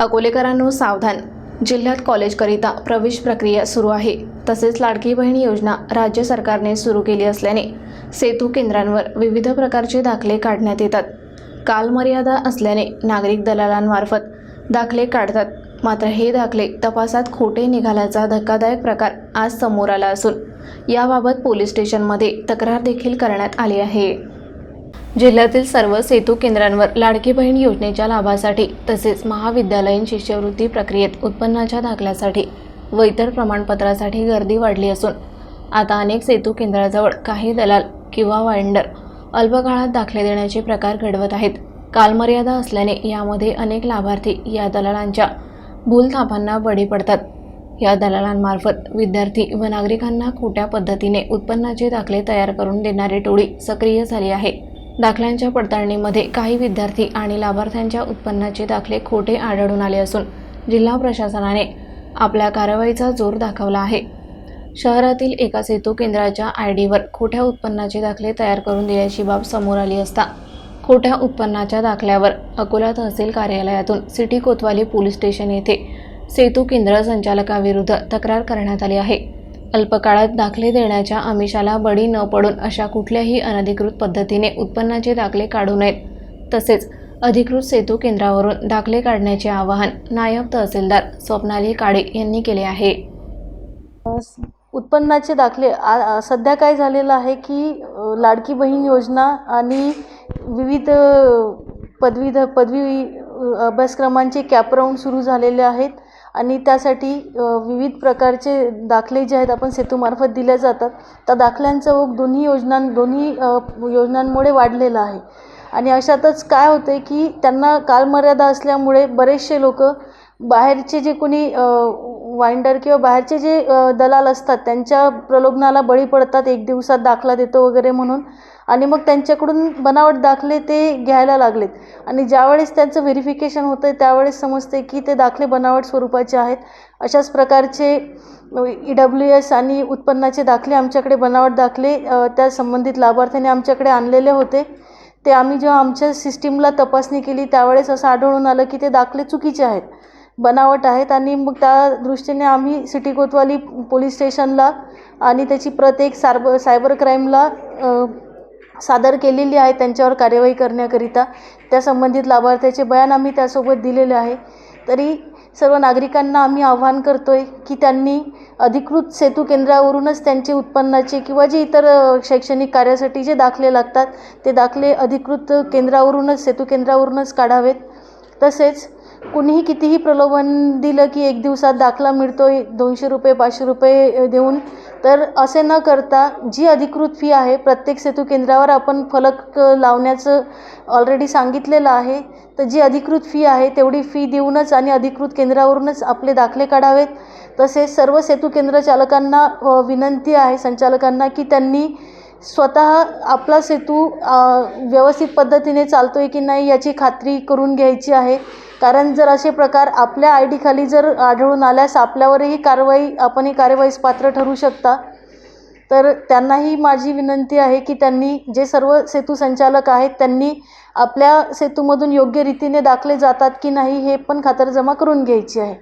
अकोलेकरांनो सावधान. जिल्ह्यात कॉलेजकरिता प्रवेश प्रक्रिया सुरू आहे. तसेच लाडकी बहीण योजना राज्य सरकारने सुरू केली असल्याने सेतू केंद्रांवर विविध प्रकारचे दाखले काढण्यात येतात. कालमर्यादा असल्याने नागरिक दलालांमार्फत दाखले काढतात. मात्र हे दाखले तपासात खोटे निघाल्याचा धक्कादायक प्रकार आज समोर आला असून याबाबत पोलीस स्टेशनमध्ये तक्रार देखील करण्यात आली आहे. जिल्ह्यातील सर्व सेतू केंद्रांवर लाडकी बहीण योजनेच्या लाभासाठी तसेच महाविद्यालयीन शिष्यवृत्ती प्रक्रियेत उत्पन्नाच्या दाखल्यासाठी व इतर प्रमाणपत्रासाठी गर्दी वाढली असून आता अनेक सेतू केंद्राजवळ काही दलाल किंवा वाइंडर अल्पकाळात दाखले देण्याचे प्रकार घडवत आहेत. कालमर्यादा असल्याने यामध्ये अनेक लाभार्थी या दलालांच्या भूलथापांना बळी पडतात. या दलालांमार्फत विद्यार्थी व नागरिकांना खोट्या पद्धतीने उत्पन्नाचे दाखले तयार करून देणारी टोळी सक्रिय झाली आहे. दाखल्यांच्या पडताळणीमध्ये काही विद्यार्थी आणि लाभार्थ्यांच्या उत्पन्नाचे दाखले खोटे आढळून आले असून जिल्हा प्रशासनाने आपल्या कारवाईचा जोर दाखवला आहे. शहरातील एका सेतू केंद्राच्या आय डीवर खोट्या उत्पन्नाचे दाखले तयार करून दिल्याची बाब समोर आली असता खोट्या उत्पन्नाच्या दाखल्यावर अकोला तहसील कार्यालयातून सिटी कोतवाली पोलीस स्टेशन येथे सेतू केंद्र संचालकाविरुद्ध तक्रार करण्यात आली आहे. अल्पकाळात दाखले देण्याच्या आमिषाला बळी न पडून अशा कुठल्याही अनधिकृत पद्धतीने उत्पन्नाचे दाखले काढू नयेत. तसेच अधिकृत सेतू केंद्रावरून दाखले काढण्याचे आवाहन नायब तहसीलदार स्वप्नाली काळे यांनी केले आहे. उत्पन्नाचे दाखले आ सध्या काय झालेलं आहे की लाडकी बहीण योजना आणि विविध पदवीध पदवी अभ्यासक्रमांचे कॅपराऊंड सुरू झालेले आहेत. आणि त्यासाठी विविध प्रकारचे दाखले जे आहेत आपण सेतूमार्फत दिले जातात. त्या दाखल्यांचा ओघ दोन्ही योजना दोन्ही योजनांमुळे वाढलेला आहे. आणि अशातच काय होतं आहे की त्यांना कालमर्यादा असल्यामुळे बरेचसे लोक बाहेरचे जे कोणी वाइंडर किंवा बाहेरचे जे दलाल असतात त्यांच्या प्रलोभनाला बळी पडतात एक दिवसात दाखला देतो वगैरे म्हणून. आणि मग त्यांच्याकडून बनावट दाखले ते घ्यायला लागलेत. आणि ज्यावेळेस त्यांचं व्हेरिफिकेशन होतं त्यावेळेस समजते की ते दाखले बनावट स्वरूपाचे आहेत. अशाच प्रकारचे ई डब्ल्यू एस आणि उत्पन्नाचे दाखले आमच्याकडे बनावट दाखले त्या संबंधित लाभार्थ्याने आमच्याकडे आणलेले होते. ते आम्ही जेव्हा आमच्या सिस्टीमला तपासणी केली त्यावेळेस असं आढळून आलं की ते दाखले चुकीचे आहेत. बनावट आहेत आणि मग त्या दृष्टीने आम्ही सिटी कोतवाली पोलीस स्टेशनला आणि त्याची प्रत एक सार्ब सायबर क्राईमला सादर केलेली आहे. त्यांच्यावर कार्यवाही करण्याकरिता त्या संबंधित लाभार्थ्याचे बयान आम्ही त्यासोबत दिलेले आहे. तरी सर्व नागरिकांना आम्ही आव्हान करतो आहे की त्यांनी अधिकृत सेतू केंद्रावरूनच त्यांचे उत्पन्नाचे किंवा जे इतर शैक्षणिक कार्यासाठी जे दाखले लागतात ते दाखले अधिकृत केंद्रावरूनच सेतू केंद्रावरूनच काढावेत. तसेच कुणीही कितीही प्रलोभन दिलं की एक दिवसात दाखला मिळतो दोनशे रुपये पाचशे रुपये देऊन तर असे न करता जी अधिकृत फी आहे प्रत्येक सेतू केंद्रावर आपण फलक लावण्याचं ऑलरेडी सांगितलेलं आहे. तर जी अधिकृत फी आहे तेवढी फी देऊनच आणि अधिकृत केंद्रावरूनच आपले दाखले काढावेत. तसेच सर्व सेतू केंद्र चालकांना विनंती आहे संचालकांना की त्यांनी स्वतः आपला सेतू व्यवस्थित पद्धतीने चालतो आहे की नाही याची खात्री करून घ्यायची आहे. कारण जर असे प्रकार आपल्या आय डीखाली जर आढळून आल्यास आपल्यावरही कारवाई आपणही कार्यवाहीस पात्र ठरू शकता. तर त्यांनाही माझी विनंती आहे की त्यांनी जे सर्व सेतू संचालक आहेत त्यांनी आपल्या सेतूमधून योग्य रीतीने दाखले जातात की नाही हे पण खातरजमा करून घ्यायची आहे.